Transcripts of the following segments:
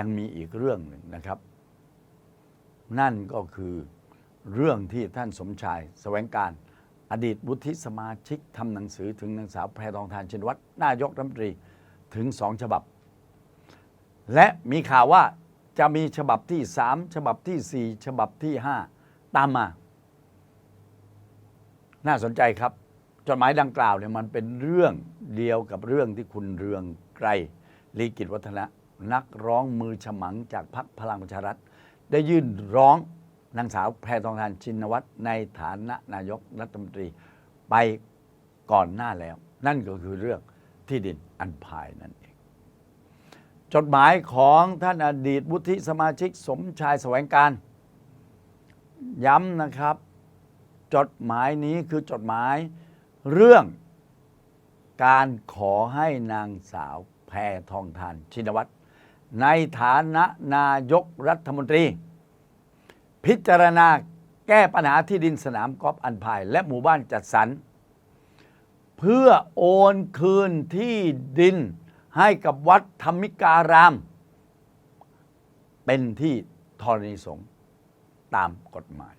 ยังมีอีกเรื่องหนึ่งนะครับ นั่นก็คือเรื่องที่ท่านสมชายแสวงการอดีตวุฒิสมาชิกทำหนังสือถึงนางสาวแพรทองทานชินวัตรนายกรัฐมนตรีถึงสองฉบับ และมีข่าวว่าจะมีฉบับที่สามฉบับที่สี่ฉบับที่ห้าตามมา น่าสนใจครับ จดหมายดังกล่าวเนี่ยมันเป็นเรื่องเดียวกับเรื่องที่คุณเรืองไกรลีกิจวัฒนะ นักร้องมือฉมังจากพรรคพลังประชารัฐ ได้ยื่นร้องนางสาวแพรทองทานชินวัตรในฐานะนายกรัฐมนตรีไปก่อนหน้าแล้ว นั่นก็คือเรื่องที่ดินอันพายนั่นเอง จดหมายของท่านอดีตวุฒิสมาชิกสมชายแสวงการ ย้ำนะครับ จดหมายนี้คือจดหมายเรื่องการขอให้นางสาวแพรทองทานชินวัตร ในฐานะนายกรัฐมนตรี พิจารณาแก้ปัญหาที่ดินสนามกอล์ฟอันพาย และหมู่บ้านจัดสรร เพื่อโอนคืนที่ดินให้กับวัดธรรมิการาม เป็นที่ธรณีสงฆ์ตามกฎหมาย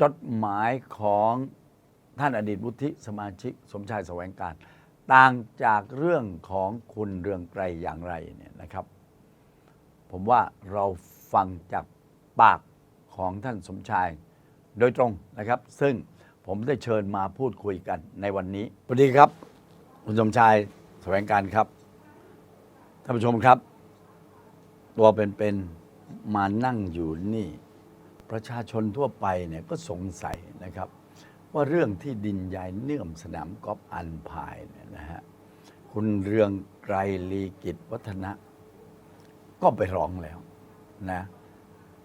จดหมายของท่านอดีตวุฒิสมาชิก สมชายแสวงการ ต่างจากเรื่องของคุณเรืองไกรอย่างไรเนี่ยนะครับ ผมว่าเราฟังจากปากของท่านสมชาย โดยตรงนะครับ ซึ่งผมได้เชิญมาพูดคุยกันในวันนี้สวัสดีครับ คุณสมชายแสวงการครับท่านผู้ชมครับ ตัวเป็นๆมานั่งอยู่นี่ ประชาชนทั่วไปเนี่ยก็สงสัยนะครับ ว่าเรื่องที่ดินยายเนื่อมสนามกอล์ฟอันพายเนี่ยนะฮะคุณเรืองไกรลีกิจวัฒนะ ก็ไปร้องแล้วนะ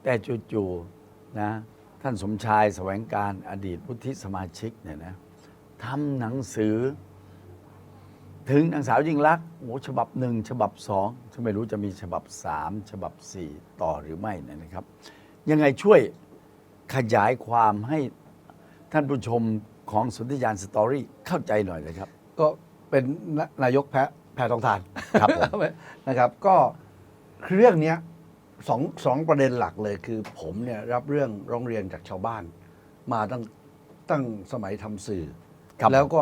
แต่จู่ๆนะท่านสมชายแสวงการอดีตวุฒิสมาชิกเนี่ยนะทำหนังสือ ถึงนางสาวยิ่งลักษณ์โอ้ฉบับหนึ่งฉบับสองฉันไม่รู้จะมีฉบับสามฉบับสี่ต่อหรือไม่นะครับ ยังไงช่วยขยายความให้ ท่านผู้ชมของสุนทรยานสตอรี่เข้าใจหน่อยเลยครับ ก็เป็นนนายกแพะแพทองทานครับผมนะครับ ก็เรื่องเนี้ยสองสองประเด็นหลักเลยคือผมเนี่ยรับเรื่องร้องเรียนจากชาวบ้าน มาตั้งตั้งสมัยทำสื่อครับแล้วก็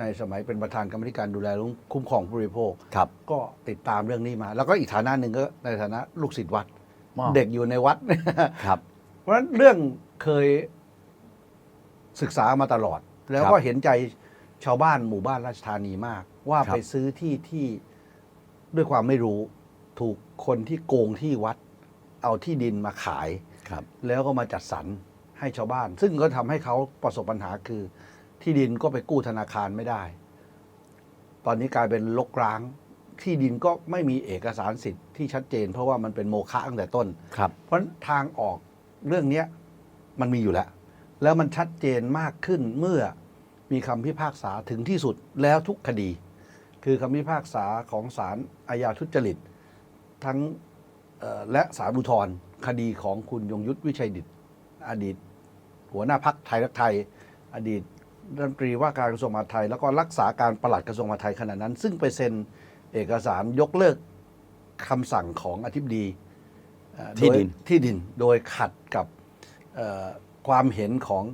ในสมัยเป็นประธานกรรมธิการดูแลคุ้มครองผู้บริโภคครับ ก็ติดตามเรื่องนี้มา แล้วก็อีกฐานะหนึ่งก็ในฐานะลูกศิษย์วัดว้าวเด็กอยู่ในวัดครับ เพราะฉะนั้นเรื่องเคย ศึกษามาตลอด แล้วก็ครับเห็นใจชาวบ้านหมู่บ้านราชธานีมาก ว่าครับไปซื้อที่ที่ด้วยความไม่รู้ถูกคนที่โกงที่วัด เอาที่ดินมาขายครับแล้วก็มาจัดสรรให้ชาวบ้าน ซึ่งก็ทำให้เขาประสบปัญหาคือ ที่ดินก็ไปกู้ธนาคารไม่ได้ ตอนนี้กลายเป็นลกร้างที่ดินก็ไม่มีเอกสารสิทธิ์ที่ชัดเจน เพราะว่ามันเป็นโมฆะตั้งแต่ต้นครับเพราะทางออกเรื่องเนี้ยมันมีอยู่แล้ว แล้วมันชัดเจนมากขึ้นเมื่อมีคำพิพากษาถึงที่สุดแล้วทุกคดี คือคำพิพากษาของศาลอาญาทุจริต ทั้งและศาลอุทธรคดีของคุณยงยุทธวิชัยดิตอดีต หัวหน้าพักไทยรักไทย อดีตรัฐมนตรีว่าการกระทรวงมหาดไทย แล้วก็รักษาการปลัดกระทรวงมหาดไทยขณะนั้น ซึ่งไปเซ็นเอกสารยกเลิกคำสั่งของอธิบดีที่ดินที่ดินโดยขัดกับ ความเห็นของ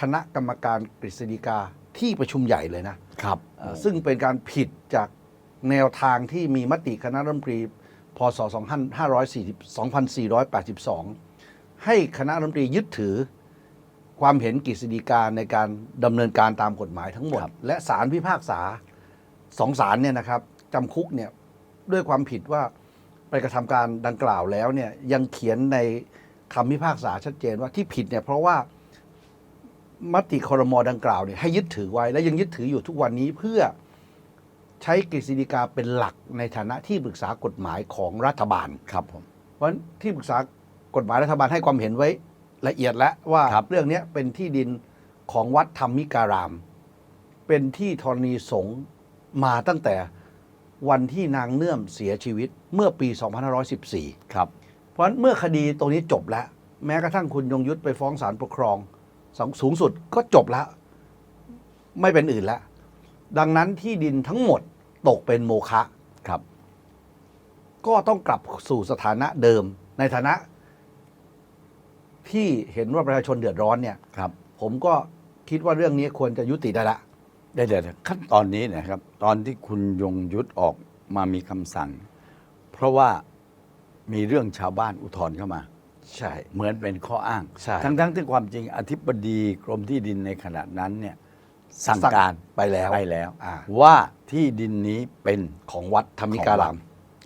คณะกรรมการกฤษฎีกาที่ประชุมใหญ่เลยนะครับเอ่อซึ่งเป็นการผิดจากแนวทางที่มีมติคณะรัฐมนตรีพศ2540 2482 ให้คณะรัฐมนตรียึดถือความเห็นกฤษฎีกาในการดำเนินการตามกฎหมายทั้งหมดครับและศาลพิพากษาสองศาลเนี่ยนะครับจำคุกเนี่ยด้วยความผิดว่าไปกระทำการดังกล่าวแล้วเนี่ยยังเขียนใน คำพิพากษาชัดเจนว่าที่ผิดเนี่ยเพราะว่ามติคอรมอดังกล่าวเนี่ยให้ยึดถือไว้และยังยึดถืออยู่ทุกวันนี้เพื่อใช้กฤษฎีกาเป็นหลักในฐานะที่ปรึกษากฎหมายของรัฐบาลครับผมเพราะฉะนั้นที่ปรึกษากฎหมายรัฐบาลให้ความเห็นไว้ละเอียดแล้วว่ารเรื่องนี้เป็นที่ดินของวัดธรรมิการาม เป็นที่ธรณีสงฆ์มาตั้งแต่วันที่นางเนื่อมเสียชีวิตเมื่อปี 2514 ครับ เพราะฉะนั้นเมื่อคดีตรงนี้จบแล้ว แม้กระทั่งคุณยงยุทธไปฟ้องศาลปกครองสงสูงสุดก็จบแล้ว ไม่เป็นอื่นแล้ว ดังนั้นที่ดินทั้งหมดตกเป็นโมฆะครับ ก็ต้องกลับสู่สถานะเดิม ในฐานะ ที่เห็นว่าประชาชนเดือดร้อนเนี่ยครับ ผมก็คิดว่าเรื่องนี้ควรจะยุติได้ละได้เดี๋ยวๆขั้นตอนนี้เนะครับ ตอนที่คุณยงยุทธออกมามีคำสั่ง เพราะว่า มีเรื่องชาวบ้านอุทธรณ์เข้ามา ใช่ เหมือนเป็นข้ออ้าง ใช่ ทั้งๆที่ความจริงอธิบดีกรมที่ดินในขณะนั้นเนี่ยสั่งการไปแล้ว ไปแล้วอ่า ว่าที่ดินนี้เป็นของวัดธรรมิการาม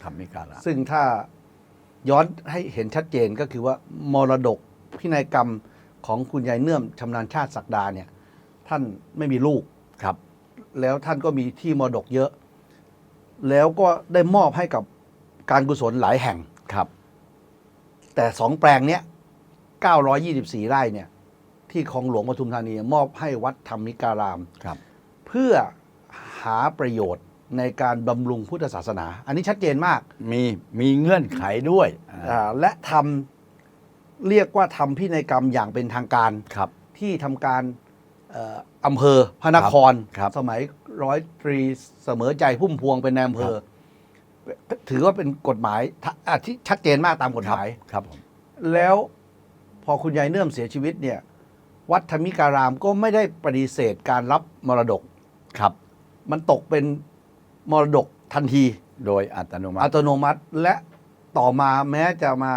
ธรรมิการาม ซึ่งถ้าย้อนให้เห็นชัดเจนก็คือว่ามรดกพินัยกรรมของคุณยายเนื่อมชำนาญชาติศักดาเนี่ย ท่านไม่มีลูก ครับ แล้วท่านก็มีที่มรดกเยอะ แล้วก็ได้มอบให้กับการกุศลหลายแห่ง ครับ แต่สองแปลงเนี้ย924 ไร่เนี่ย ที่คลองหลวงปทุมธานีมอบให้วัดธรรมิการามครับ เพื่อหาประโยชน์ในการบำรุงพุทธศาสนา อันนี้ชัดเจนมาก มีมีเงื่อนไขด้วยอ่าอ่าและทำเรียกว่าทำพินัยกรรมอย่างเป็นทางการครับ ที่ทำการเอ่ออำเภอพระนคร ครับ สมัยร้อยตรีเสมอใจพุ่มพวงเป็นนายอำเภอ ถือว่าเป็นกฎหมายทะอะที่ชัดเจนมากตามกฎหมายครับผมแล้วพอคุณยายเนื่อมเสียชีวิตเนี่ย วัดธรรมิการามก็ไม่ได้ปฏิเสธการรับมรดกครับ มันตกเป็นมรดกทันที โดยอัตโนมัอัติตโนมัติและต่อมาแม้จะมา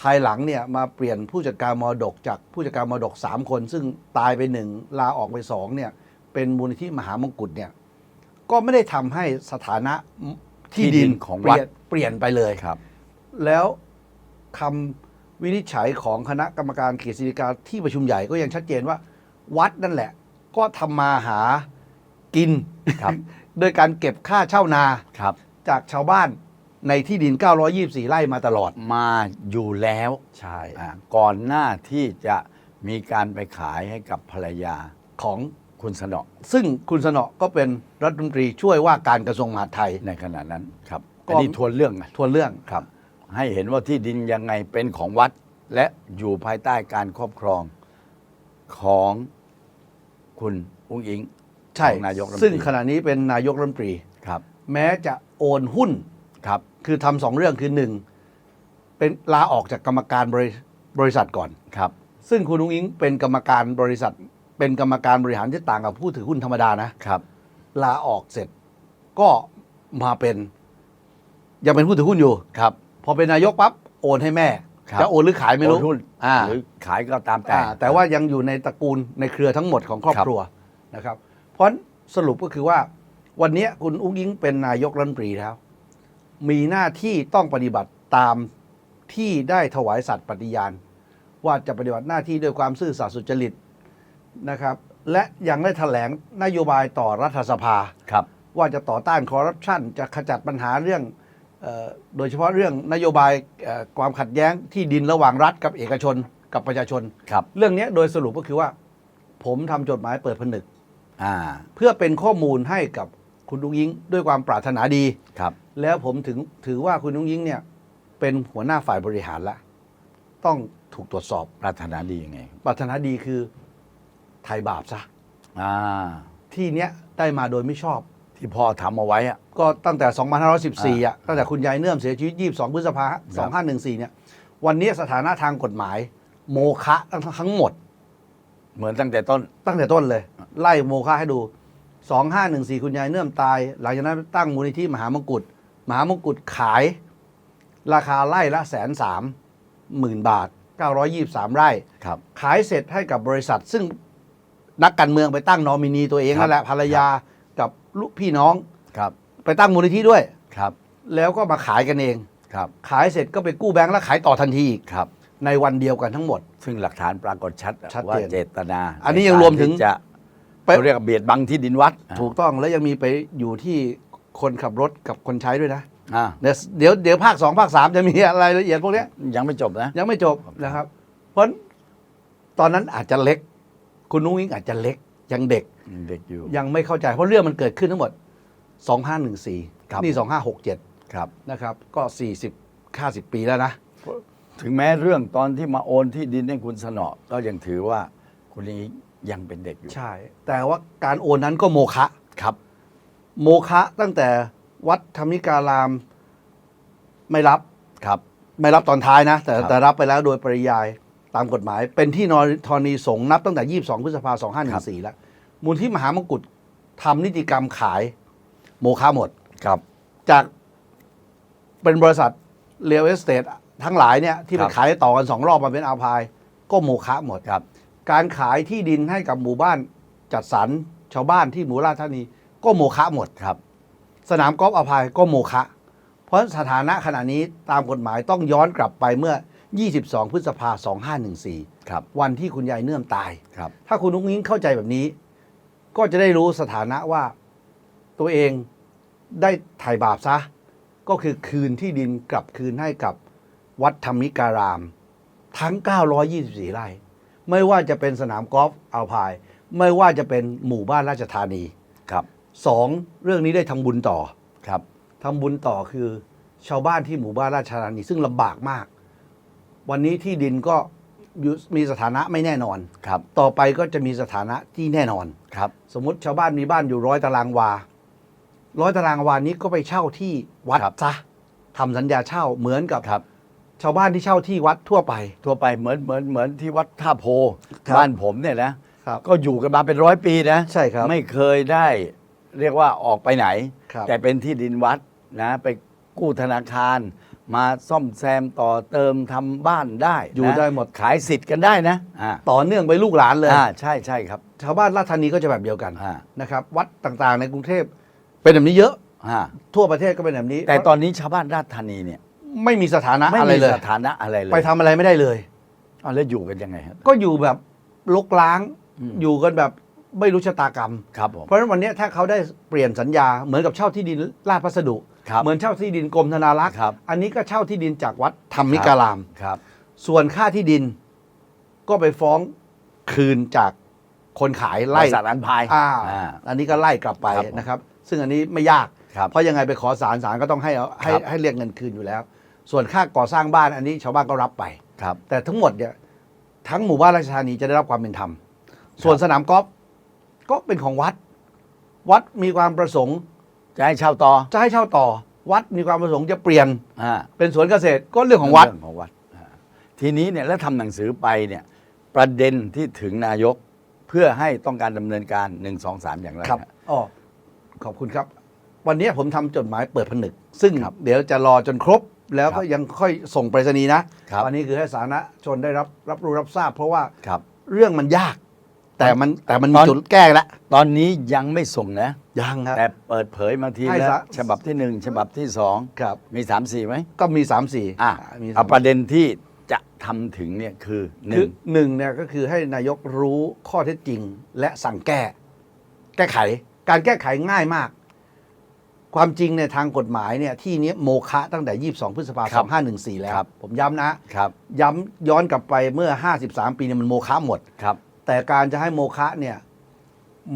ภายหลังเนี่ยมาเปลี่ยนผู้จัดการมรดกจากผู้จัดการมรดกสามคน ซึ่งตายไปหนึ่งลาออกไปสองเนี่ย เป็นมูลนิธิมหามงกุฎเนี่ย ก็ไม่ได้ทำให้สถานะ ที่ดินของเปวัดลี่ยนเปลี่ยนไปเลยครับ แล้วคำวินิจฉัยของคณะกรรมการกฤษฎีกาที่ประชุมใหญ่ก็ยังชัดเจนว่า วัดนั่นแหละ ก็ทำมาหากินครับ โดยการเก็บค่าเช่านาครับ จากชาวบ้านในที่ดิน 924 ไร่มาตลอดมาอยู่แล้วใช่อ่าก่อนหน้าที่จะมีการไปขายให้กับภรรยาของ คุณสนอซึ่งคุณสนอก็เป็นรัฐมนตรีช่วยว่าการกระทรวงมหาดไทยในขณะนั้นครับก็อันนี้ทวนเรื่องไงทวนเรื่องครับ ให้เห็นว่าที่ดินยังไงเป็นของวัด และอยู่ภายใต้การครอบครองของคุณอุ้งอิงใช่ของนายกรัฐมนตรีซึ่งขณะนี้เป็นนายกรัฐมนตรีครับ แม้จะโอนหุ้นครับ คือทำสองเรื่องคือหนึ่งเป็นลาออกจากกรรมการบริบริษัทก่อนครับ ซึ่งคุณอุ้งอิงเป็นกรรมการบริษัท เป็นกรรมการบริหารที่ต่างกับผู้ถือหุ้นธรรมดานะครับ ลาออกเสร็จก็มาเป็นยังเป็นผู้ถือหุ้นอยู่ ครับ พอเป็นนายกปั๊บโอนให้แม่ ครับ จะโอนหรือขายไม่รู้โอนหุ้นอ่า หรือขายก็ตามแต่ อ่าแต่ว่ายังอยู่ในตระกูลในเครือทั้งหมดของครอบครับ ครัวนะครับ เพราะฉะนั้นสรุปก็คือว่า วันนี้คุณอุ้งอิงเป็นนายกรัฐมนตรีแล้ว มีหน้าที่ต้องปฏิบัติตามที่ได้ถวายสัตย์ปฏิญาณ ว่าจะปฏิบัติหน้าที่ด้วยความซื่อสัตย์สุจริต นะครับและยังได้แถลงนโยบายต่อรัฐสภา ครับ ว่าจะต่อต้านคอร์รัปชันจะขจัดปัญหาเรื่องเออโดยเฉพาะเรื่องนโยบายเอ่อความขัดแย้งที่ดินระหว่างรัฐกับเอกชนกับประชาชน ครับ เรื่องนี้โดยสรุปก็คือว่า ผมทำจดหมายเปิดผนึก อ่า เพื่อเป็นข้อมูลให้กับคุณลุงยิงด้วยความปรารถนาดี ครับ แล้วผมถึงถือว่าคุณลุงยิงเนี่ยเป็นหัวหน้าฝ่ายบริหารละ ต้องถูกตรวจสอบ ปรารถนาดียังไง ปรารถนาดีคือ ไทยบาปซะอ่าที่เนี้ยได้มาโดยไม่ชอบที่พ่อทำเอาไว้อะก็ตั้งแต่ 2514อะตั้งแต่คุณยายเนื่อมเสียชีวิต 22 พฤษภา2514 เนี่ย วันนี้สถานะทางกฎหมาย โมฆะทั้งทั้งหมด เหมือนตั้งแต่ต้น ตั้งแต่ต้นเลย ไล่โมฆะให้ดู 2514 คุณยายเนื่อมตาย หลังจากนั้นตั้งมูลนิธิมหามงกุฎมหามงกุฎขาย ราคาไร่ละแสนสามหมื่นบาท 923 ไร่ครับขายเสร็จให้กับบริษัท ซึ่ง นักการเมืองไปตั้งนอมินีตัวเองครับ นั่นแหละภรรยากับลูกพี่น้อง ครับไปตั้งมูลนิธิด้วย ครับแล้วก็มาขายกันเอง ครับขายเสร็จก็ไปกู้แบงก์แล้วขายต่อทันทีอีกครับ ในวันเดียวกันทั้งหมด ซึ่งหลักฐานปรากฏชัดชัดเจนว่าเจตนาอันนี้ใกายังรวมถึงที่จะไป เขาเรียกว่าเบียดบังที่ดินวัดถูกต้องแล้วยังมีไปอยู่ที่คนขับรถกับคนใช้ด้วยนะ อ่าเดี๋ยวเดี๋ยวเดี๋ยวภาคสองภาคสามจะมีรายละเอียดพวกเนี้ยยังไม่จบนะ ยังไม่จบนะครับ เพราะตอนนั้นอาจจะเล็ก คุณนุ้งอิงอาจจะเล็กยังเด็กเด็กอยู่ ยังไม่เข้าใจเพราะเรื่องมันเกิดขึ้นทั้งหมด 2514ครับนี่ 2567 ครับนะครับ ก็ 40 50 ปีแล้วนะ ถึงแม้เรื่องตอนที่มาโอนที่ดินให้คุณสนอก็ยังถือว่าคุณนี้ยังเป็นเด็กอยู่ ใช่ แต่ว่าการโอนนั้นก็โมฆะครับ โมฆะตั้งแต่วัดธรรมิการามไม่รับครับ ไม่รับตอนท้ายนะ แต่ครับแต่รับไปแล้วโดยปริยาย ตามกฎหมาย เป็นที่นอนธรณีสงฆ์นับตั้งแต่ 22 พฤษภาคม2514 แล้ว มูลที่มหามงกุฎทำนิติกรรมขายโมฆะหมด ครับ จากเป็นบริษัทเรียลเอสเตททั้งหลายเนี่ยที่ไปครับ ขายต่อกันสองรอบมาเป็นอาพาย ก็โมฆะหมด ครับ การขายที่ดินให้กับหมู่บ้านจัดสรรชาวบ้านที่หมู่ราชธานีก็โมฆะหมด ครับ สนามกอล์ฟอภัยก็โมฆะเพราะสถานะขณะนี้ตามกฎหมายต้องย้อนกลับไปเมื่อ 22 พฤษภาคม2514 ครับ วันที่คุณยายเนื่อมตาย ครับ ถ้าคุณนุ้งนิ้งเข้าใจแบบนี้ ก็จะได้รู้สถานะว่าตัวเองได้ไถ่บาปซะ ก็คือคืนที่ดินกลับคืนให้กับวัดธรรมิการาม ทั้ง 924 ไร่ ไม่ว่าจะเป็นสนามกอล์ฟอัลพาย ไม่ว่าจะเป็นหมู่บ้านราชธานี ครับสองเรื่องนี้ได้ทำบุญต่อ ครับทำบุญต่อคือชาวบ้านที่หมู่บ้านราชธานีซึ่งลำบากมาก วันนี้ที่ดินก็อยู่มีสถานะไม่แน่นอน ครับ ต่อไปก็จะมีสถานะที่แน่นอน ครับ สมมติชาวบ้านมีบ้านอยู่ร้อยตารางวา ร้อยตารางวานี้ก็ไปเช่าที่วัดครับ ซะทำสัญญาเช่าเหมือนกับ ครับ ชาวบ้านที่เช่าที่วัดทั่วไป ทั่วไปเหมือนเหมือนเหมือนที่วัดท่าโพครับ บ้านผมเนี่ยนะ ครับ ก็อยู่กันมาเป็นร้อยปีนะใช่ครับไม่เคยได้เรียกว่าออกไปไหน ครับแต่เป็นที่ดินวัดนะ ไปกู้ธนาคาร มาซ่อมแซมต่อเติมทำบ้านได้อยู่นะได้หมด ขายสิทธิ์กันได้นะอ่าต่อเนื่องไปลูกหลานเลย อ่าใช่ใช่ครับชาวบ้านราชธานีก็จะแบบเดียวกันอ่านะครับ วัดต่างๆในกรุงเทพเป็นแบบนี้เยอะ อ่าทั่วประเทศก็เป็นแบบนี้แต่ตอนนี้ชาวบ้านราชธานีเนี่ยไม่มีสถานะไม่อะไรมีเลย สถานะอะไรเลยไปทำอะไรไม่ได้เลยอ้าวแล้วอยู่กันยังไงฮะก็อยู่แบบลกล้างอืม อยู่กันแบบไม่รู้ชะตากรรม ครับผม เพราะฉะนั้นวันนี้ถ้าเขาได้เปลี่ยนสัญญาเหมือนกับเช่าที่ดินราชพัสดุ ครับเหมือนเช่าที่ดินกรมธนารักษ์ ครับ อันนี้ก็เช่าที่ดินจากวัดธรรมิการาม ครับ ส่วนค่าที่ดินก็ไปฟ้องคืนจากคนขายไล่ไล่สารอันพายอ่าอ่า อันนี้ก็ไล่กลับไปครับผมนะครับ ซึ่งอันนี้ไม่ยาก ครับเพราะยังไงไปขอศาลศาลก็ต้องให้เอาให้ครับ ให้เรียกเงินคืนอยู่แล้ว ส่วนค่าก่อสร้างบ้านอันนี้ชาวบ้านก็รับไป ครับ แต่ทั้งหมดเนี่ยทั้งหมู่บ้านราชธานีจะได้รับความเป็นธรรม ส่วนสนามกอล์ฟก็เป็นของวัด วัดมีความประสงค์ จะให้เช่าต่อจะให้เช่าต่อ วัดมีความประสงค์จะเปลี่ยน อ่าเป็นสวนเกษตรก็เรื่องของวัด เรื่องของวัดอ่าทีนี้เนี่ยแล้วทำหนังสือไปเนี่ยประเด็นที่ถึงนายกเพื่อให้ต้องการดำเนินการ1 2 3อย่างไรครับฮะ อ๋อขอบคุณครับ วันนี้ผมทำจดหมายเปิดผนึก ซึ่งครับเดี๋ยวจะรอจนครบ แล้วครัก็บยังค่อยส่งไปรษณีย์นะครับ วันนี้คือให้สาธารณชนได้รับรับรู้รับทราบ เพราะว่าครับ เรื่องมันยาก แต่มันแต่มันมีตอนจุดแก้แล้วตอนนี้ยังไม่ส่งนะ ยังครับ แต่เปิดเผยมาทีให้แล้วสะ ฉบับที่หนึ่งฉบับที่สองครับมีสามสี่ไหมก็มีสามสี่อะมีเอาประเด็นที่จะทำถึงเนี่ยคือหคืนึ่องหนึ่งเนี่ยก็คือให้นายกรู้ข้อเท็จจริง และสั่งแก้ แก้ไข การแก้ไขง่ายมาก ความจริงในยทางกฎหมายเนี่ยที่นี้โมฆะตั้งแต่ 22 พฤษภาคครัมบ2514 แล้วครับผมย้ำนะ ครับย้ำย้อนกลับไปเมื่อ 53 ปีเนี่ยมันโมฆะหมด ครับ แต่การจะให้โมฆะเนี่ย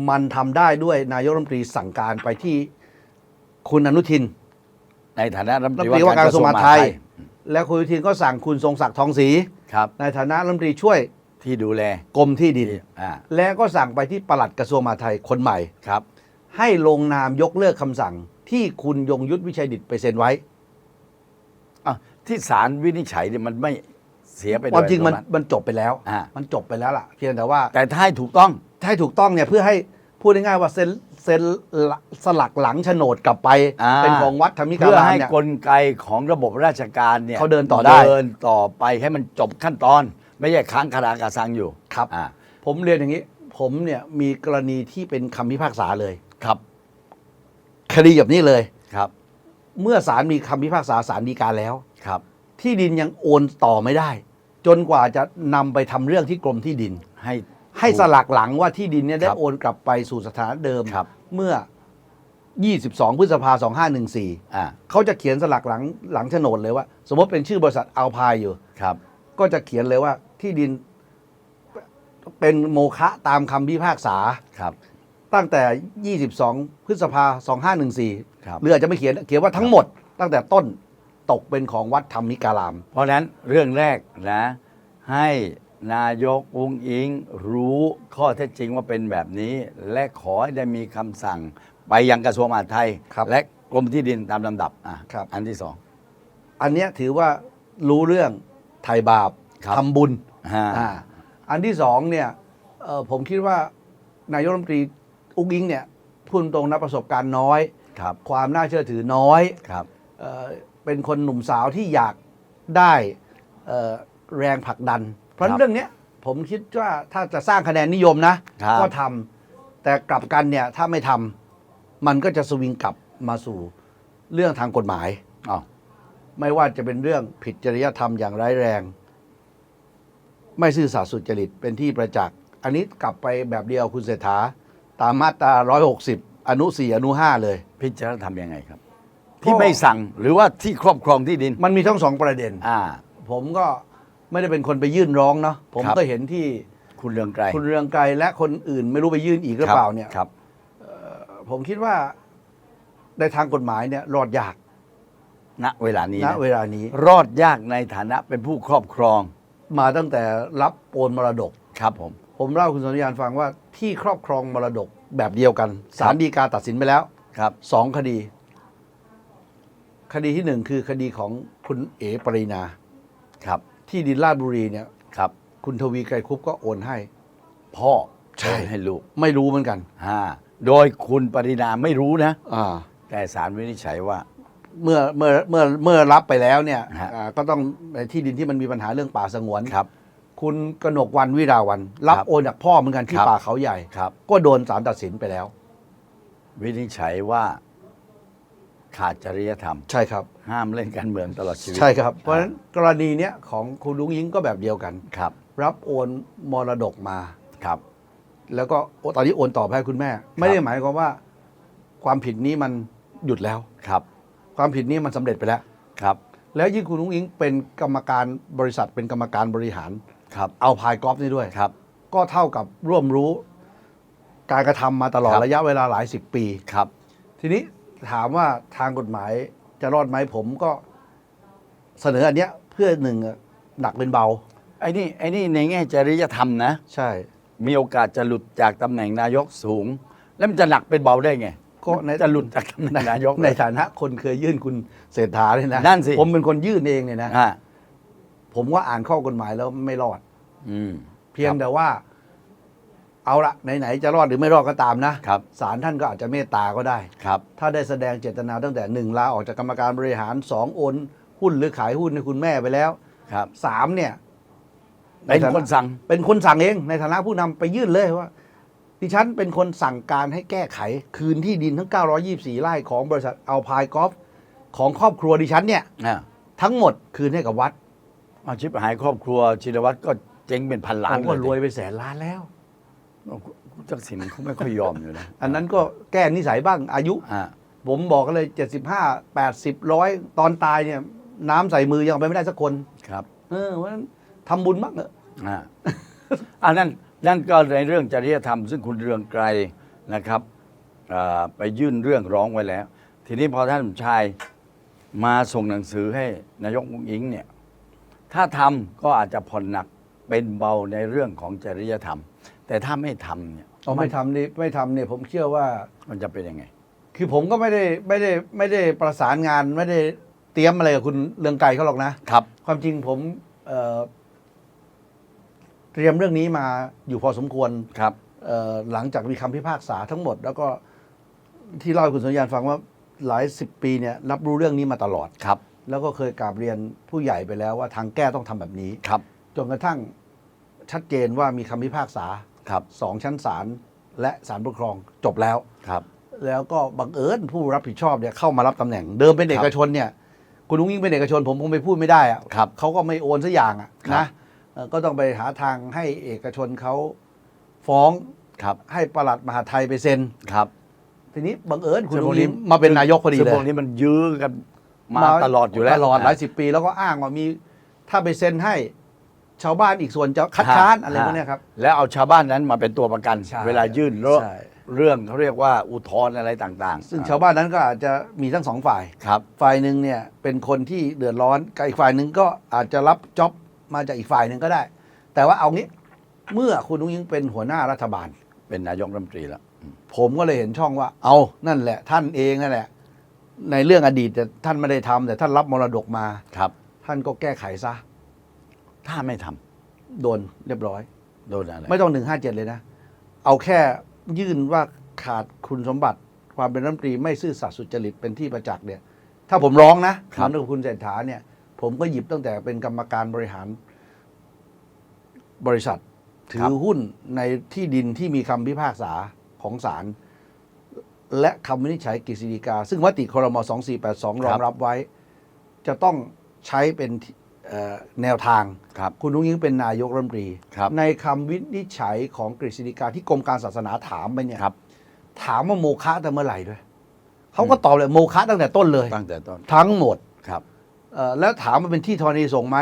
มันทำได้ด้วยนายกรัฐมนตรีสั่งการไปที่คุณอนุทิน ในฐานะรัฐมนรัฐตรีมนตรีว่าว่าการการกกระระททรรววงงมมหาหาดดไทไทยยและคุณอนุทินก็สั่งคุณทรงศักดิ์ทองศรีครับ ในฐานะรัฐมนตรีช่วยที่ดูแลกรมที่ดิน อ่า และก็สั่งไปที่ปลัดกระทรวงมหาดไทยคนใหม่ครับ ให้ลงนามยกเลิกคำสั่งที่คุณยงยุทธวิชัยดิตไปเซ็นไว้อะที่ศาลวินิจฉัยเนี่ยมันไม่ เสียไปโดยความจริงมันอัตโมัติมันจบไปแล้ว อ่า มันจบไปแล้วล่ะ เพียงแต่ว่าแต่ถ้าให้ถูกต้อง ให้ถูกต้องเนี่ยเพื่อให้พูดง่ายๆว่าเซ็นเซ็นสลักหลังโฉนดกลับไปอ่า เป็นของวัดธรรมิกาเพื่อรามให้เนี่ย กลไกของระบบราชการเนี่ยเขาเดินต่อได้ เดินต่อไปให้มันจบขั้นตอน ไม่ใช่ค้างคารากาซังอยู่ครับ อ่าผมเรียนอย่างนี้ ผมเนี่ยมีกรณีที่เป็นคำพิพากษาเลย ครับคดีแบบนี้เลย ครับเมื่อศาลมีคำพิพากษาศาลฎีกาแล้ว ครับ ที่ดินยังโอนต่อไม่ได้ จนกว่าจะนำไปทำเรื่องที่กรมที่ดิน ให้ให้สลักหลังว่าที่ดินเนี่ยได้ครับโอนกลับไปสู่สถานะเดิม ครับ เมื่อ 22 พฤษภาคม2514 อ่าเขาจะเขียนสลักหลังหลังโฉนดเลยว่า สมมติเป็นชื่อบริษัทอัลพายอยู่ ครับ ก็จะเขียนเลยว่าที่ดินเป็นโมฆะตามคำพิพากษา ครับ ตั้งแต่ 22 พฤษภาคม2514 ครับ หรืออาจจะไม่เขียนเขียนว่าทั้งหมดตั้งแต่ต้น ตกเป็นของวัดธรรมิการาม เพราะฉะนั้นเรื่องแรกนะให้นายกอุ้งอิงรู้ข้อเท็จจริงว่าเป็นแบบนี้ และขอให้ได้มีคำสั่งไปยังกระทรวงมหาดไทย ครับและกรมที่ดินตามลำดับอะครับ อันที่สอง อันเนี้ยถือว่ารู้เรื่องไถ่บาปครับ ทำบุญฮะอ่าอันที่สองเนี่ยเอ่อผมคิดว่านายกรัฐมนตรีอุ้งอิงเนี่ยพูดตรงนะประสบการณ์น้อย ครับความน่าเชื่อถือน้อยครับ เอ่อ เป็นคนหนุ่มสาวที่อยากได้เอ่อแรงผลักดัน เพราะฉะนั้นเรื่องเนี้ยผมคิดว่าถ้าจะสร้างคะแนนนิยมนะครับก็ทำแต่กลับกันเนี่ยถ้าไม่ทำมันก็จะสวิงกลับมาสู่เรื่องทางกฎหมายอ้าวไม่ว่าจะเป็นเรื่องผิดจริยธรรมอย่างร้ายแรง ไม่ซื่อสัตย์สุจริตเป็นที่ประจักษ์ อันนี้กลับไปแบบเดียวคุณเศรษฐา ตามมาตรา 160 อนุ 4 อนุ 5 เลย พิจารณาทำยังไงครับ ที่ไม่สั่งหรือว่าที่ครอบครองที่ดินมันมีทั้งสองประเด็น อ่า ผมก็ไม่ได้เป็นคนไปยื่นร้องเนาะผมครับก็เห็นที่คุณเรืองไกรคุณเรืองไกรและคนอื่นไม่รู้ไปยื่นอีกหรือเปล่าเนี่ยครับผมคิดว่าในทางกฎหมายเนี่ยรอดยาก ณ เวลานี้ณนะเวลานี้ รอดยากในฐานะเป็นผู้ครอบครอง มาตั้งแต่รับโอนมรดกครับผม ผมเล่าคุณสัญญาณฟังว่าที่ครอบครองมรดกแบบเดียวกันศาลฎีกาตัดสินไปแล้วครับสองคดี คดีที่หนึ่งคือคดีของคุณเอ๋ปรินาครับ ที่ดินราชบุรีเนี่ยครับ คุณทวีไกรคุปก็โอนให้ พ่อใช่ โอนให้ลูกไม่รู้เหมือนกันฮะโดยคุณปรินาไม่รู้นะ อ่าแต่ศาลวินิจฉัยว่า เมื่อเมื่อเมื่อเมื่อรับไปแล้วเนี่ยฮะ อ่าก็ต้องในที่ดินที่มันมีปัญหาเรื่องป่าสงวนครับ คุณกนกวันวิราวัน รับครับโอนจากพ่อเหมือนกันที่ครับ ป่าเขาใหญ่ ครับ ก็โดนศาลตัดสินไปแล้ว วินิจฉัยว่า ขาดจริยธรรม ใช่ครับ ห้ามเล่นการเมืองตลอดชีวิต ใช่ครับ เพราะฉะนั้นกรณีเนี้ยของคุณลุงยิงก็แบบเดียวกัน ครับ รับโอนมรดกมา ครับ แล้วก็โอ้ตอนนี้โอนต่อไปให้คุณแม่ ไม่ได้หมายความว่า ความผิดนี้มันหยุดแล้ว ครับ ความผิดนี้มันสำเร็จไปแล้ว ครับ แล้วยิ่งคุณลุงอิงเป็นกรรมการบริษัทเป็นกรรมการบริหาร ครับ เอาพายกอล์ฟนี่ด้วย ครับ ก็เท่ากับร่วมรู้ การกระทำมาตลอดครับ ระยะเวลาหลายสิบปี ครับ ทีนี้ ถามว่าทางกฎหมายจะรอดไหมผมก็เสนออันเนี้ยเพื่อหนึ่งอะหนักเป็นเบา ไอ้นี่ไอ้นี่ในแง่จริยธรรมนะ ใช่ มีโอกาสจะหลุดจากตำแหน่งนายกสูง แล้วมันจะหนักเป็นเบาได้ไง ก็ในจะหลุดจากตำแหน่งนายกในฐานะคนเคยยื่นคุณเศรษฐาเลยนะนั่นสิผมเป็นคนยื่นเองเนี่ยนะอ่าผมว่าอ่านข้อกฎหมายแล้วไม่รอด อืมเพียงครับแต่ว่า เอาละไหนๆจะรอดหรือไม่รอดก็ตามนะครับศาลท่านก็อาจจะเมตตาก็ได้ ครับ ถ้าได้แสดงเจตนาตั้งแต่หนึ่งลาออกจากกรรมการบริหารสองโอนหุ้นหรือขายหุ้นให้คุณแม่ไปแล้วครับสามเนี่ยเป็นใฐาะคนสั่งเป็นคนสั่งเองในฐานะผู้นำไปยื่นเลยว่า ดิฉันเป็นคนสั่งการให้แก้ไขคืนที่ดินทั้ง 924 ไร่ของบริษัทอัลพายกอล์ฟของครอบครัวดิฉันเนี่ย อ่าทั้งหมดคืนให้กับวัดอาชีพหายครอบครัวชินวัตรก็เจ๊งเป็นพันล้านผมก็เลรวยไปแสนล้านแล้ว คุณทักษิณเขาไม่ค่อยยอมอยู่นะอันนั้นก็แก้นิสัยบ้างอายุ อ่าผมบอกกันเลย 75 80ร้อยตอนตายเนี่ย น้ำใส่มือยังเอาไปไม่ได้สักคน ครับเออเพราะฉะนั้นทำบุญบ้างเถอะอ่าอันนั้นนั่นก็ในเรื่องจริยธรรม ซึ่งคุณเรืองไกรนะครับอ่าไปยื่นเรื่องร้องไว้แล้ว ทีนี้พอท่านสมชายมาส่งหนังสือให้นายกมุงอิงเนี่ย ถ้าทำก็อาจจะผ่อนหนักเป็นเบาในเรื่องของจริยธรรม แต่ถ้าไม่ทำเนี่ยเอาไม่ทำนี่ไม่ทำเนี่ยผมเชื่อว่า มันจะเป็นยังไง คือผมก็ไม่ได้ไม่ได้ไม่ได้ประสานงานไม่ได้เตรียมอะไรกับคุณเรืองไกรเขาหรอกนะครับ ความจริงผมเอ่อเตรียมเรื่องนี้มาอยู่พอสมควรครับ เอ่อหลังจากมีคำพิพากษาทั้งหมด แล้วก็ที่เล่าให้คุณสัญญาณฟังว่าหลายสิบปีเนี่ยรับรู้เรื่องนี้มาตลอด ครับ แล้วก็เคยกราบเรียนผู้ใหญ่ไปแล้วว่าทางแก้ต้องทำแบบนี้ ครับ จนกระทั่งชัดเจนว่ามีคำพิพากษา ครับสองชั้นศาลและศาลปกครองจบแล้ว ครับ แล้วก็บังเอิญผู้รับผิดชอบเนี่ยเข้ามารับตำแหน่งเดิมเป็นเอกชนเนี่ยคุณลุงยิ่งเป็นเอกชนผมคงไปพูดไม่ได้อะครับเขาก็ไม่โอนสักอย่างอะครับ นะเอ่อก็ต้องไปหาทางให้เอกชนเขาฟ้องครับให้ประหลัดมหาดไทยไปเซ็น ครับทีนี้บังเอิญคุณซึ่งลุพวงกนี้ยิ่งมาเป็นนายกพอดีซึ่งเลยพวกนี้มันยื้อกันมาตลอดอยู่แล้ว ตลอดหลายสิบปีแล้วก็อ้างว่ามีถ้าไปเซ็นให้ ชาวบ้านอีกส่วนจะคัดค้านอะไรพวกเนี้ยครับ แล้วเอาชาวบ้านนั้นมาเป็นตัวประกัน ใช่เวลายื่นเรื่องใช่ เรื่องเขาเรียกว่าอุทธรณ์อะไรต่างๆซึ่งชาวบ้านนั้นก็อาจจะมีทั้งสองฝ่าย ครับ ฝ่ายหนึ่งเนี่ยเป็นคนที่เดือดร้อนกับอีกฝ่ายหนึ่งก็อาจจะรับจ็อบมาจากอีกฝ่ายหนึ่งก็ได้ แต่ว่าเอางี้เมื่อคุณนุ้งยิงเป็นหัวหน้ารัฐบาล เป็นนายกรัฐมนตรีแล้ว ผมก็เลยเห็นช่องว่า เอานั่นแหละ ท่านเองนั่นแหละ ในเรื่องอดีตแต่ท่านไม่ได้ทำแต่ท่านรับมรดกมา ครับ ท่านก็แก้ไขซะ ถ้าไม่ทำโดนเรียบร้อย โดนอะไร ไม่ต้องหนึ่งห้าเจ็ดเลยนะ เอาแค่ยื่นว่าขาดคุณสมบัติ ความเป็นรัฐมนตรีไม่ซื่อสัตย์สุจริตเป็นที่ประจักษ์เนี่ย ถ้าผมร้องนะเหมือนกับคุณเศรษฐาเนี่ย ผมก็หยิบตั้งแต่เป็นกรรมการบริหารบริษัท ถือหุ้นในที่ดินที่มีคำพิพากษาของศาลและคำวินิจฉัยกฤษฎีกา ซึ่งมติครม 2482 รองรับไว้ จะต้องใช้เป็นเอ่อ แนวทางครับคุณนุ้งยิงเป็นนายกรัฐมนตรีครับในคำวินิจฉัยของกฤษฎีกาที่กรมการศาสนาถามไปเนี่ยครับถามว่าโมฆะแต่เมื่อไหร่ด้วยเขาก็ตอบเลยโมฆะตั้งแต่ต้นเลยตั้งแต่ต้นทั้งหมดครับเอ่อแล้วถามว่าเป็นที่ธรณีสงฆ์ไหม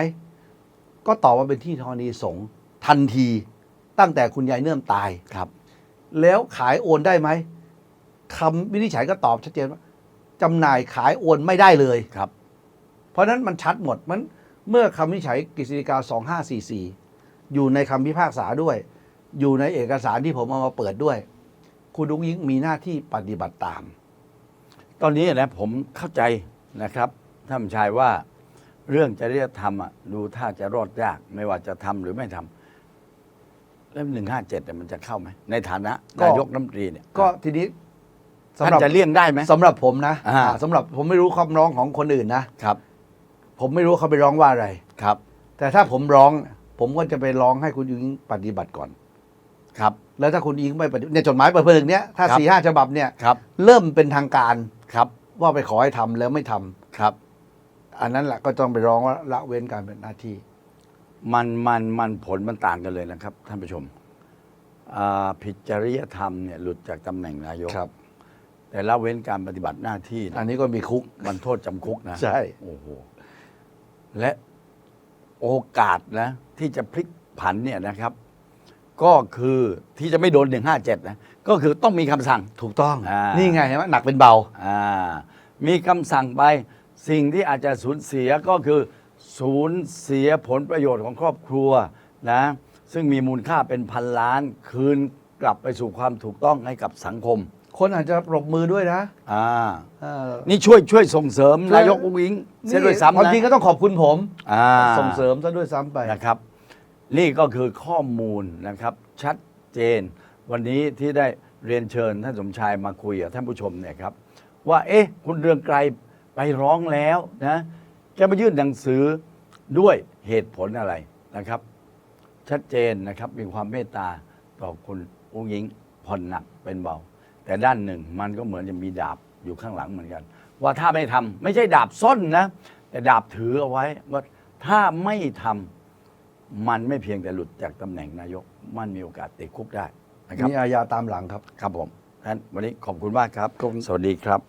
ก็ตอบว่าเป็นที่ธรณีสงฆ์ทันทีตั้งแต่คุณยายเนื่อมตายครับ แล้วขายโอนได้ไหมคำวินิจฉัยก็ตอบชัดเจนว่าจำหน่ายขายโอนไม่ได้เลยครับ เพราะฉะนั้นมันชัดหมดมัน เมื่อคำวินิจฉัยกฤษฎีกา 2544 อยู่ในคำพิพากษาด้วย อยู่ในเอกสารที่ผมเอามาเปิดด้วย คุณดุงยิงมีหน้าที่ปฏิบัติตาม ตอนนี้นะผมเข้าใจนะครับท่านชายว่าเรื่องจริยธรรมอะดูถ้าจะรอดยากไม่ว่าจะทำหรือไม่ทำแล้วหนึ่งห้าเจ็ดมันจะเข้าไหม ในฐานะก็ นายกรัฐมนตรีเนี่ยก็ทีนี้สำท่านหรับจะเลี่ยงได้ไหม สำหรับผมนะอ่า อ่าสำหรับผมไม่รู้คำร้องของคนอื่นนะ ครับ ผมไม่รู้เขาไปร้องว่าอะไร ครับ แต่ถ้าผมร้อง ผมก็จะไปร้องให้คุณยุ้งปฏิบัติก่อน ครับ แล้วถ้าคุณยุ้งไม่ปฏิในจดหมายเปิดเผยเนี้ยถ้าครับสี่ห้าฉบับเนี่ยครับ เริ่มเป็นทางการครับ ว่าไปขอให้ทำแล้วไม่ทำครับ อันนั้นแหละก็ต้องไปร้องว่าละเว้นการเป็นหน้าที่ มันมันมันผลมันต่างกันเลยนะครับ ท่านผู้ชมอ่าผิดจริยธรรมเนี่ยหลุดจากตำแหน่งนายกครับแต่ละเว้นการปฏิบัติหน้าที่เนี่ยอันนี้ก็มีคุก มันโทษจำคุกนะใช่ โอ้โห และโอกาสนะที่จะพลิกผันเนี่ยนะครับ ก็คือที่จะไม่โดนหนึ่งห้าเจ็ดนะ ก็คือต้องมีคำสั่ง ถูกต้อง อ่านี่ นี่ไงเห็นไหมหนักเป็นเบา อ่ามีคำสั่งไปสิ่งที่อาจจะสูญเสียก็คือสูญเสียผลประโยชน์ของครอบครัวนะซึ่งมีมูลค่าเป็นพันล้านคืนกลับไปสู่ความถูกต้องให้กับสังคม คนอาจจะปรบมือด้วยนะอ่า เออนี่ช่วยช่วยส่งเสริมช่วย นายกอุ้งอิงเสียด้วยซ้ำความนะจริงก็ต้องขอบคุณผมอ่าส่งเสริมซะด้วยซ้ำไป นะครับ นี่ก็คือข้อมูลนะครับ ชัดเจน วันนี้ที่ได้เรียนเชิญท่านสมชายมาคุยกับท่านผู้ชมเนี่ยครับ ว่าเอ๊ะ คุณเรืองไกรไปร้องแล้วนะจะมายื่นหนังสือด้วยเหตุผลอะไรนะครับ ชัดเจนนะครับมีความเมตตาต่อคุณอุ้งยิงผ่อนหนักเป็นเบา แต่ด้านหนึ่งมันก็เหมือนจะมีดาบอยู่ข้างหลังเหมือนกัน ว่าถ้าไม่ทำไม่ใช่ดาบส้นนะ แต่ดาบถือเอาไว้ว่าถ้าไม่ทำมันไม่เพียงแต่หลุดจากตำแหน่งนายก มันมีโอกาสติดคุกได้นะครับมีอาญาตามหลังครับ ครับผมท่านวันนี้ขอบคุณมากครับขอบคุณสวัสดีครับ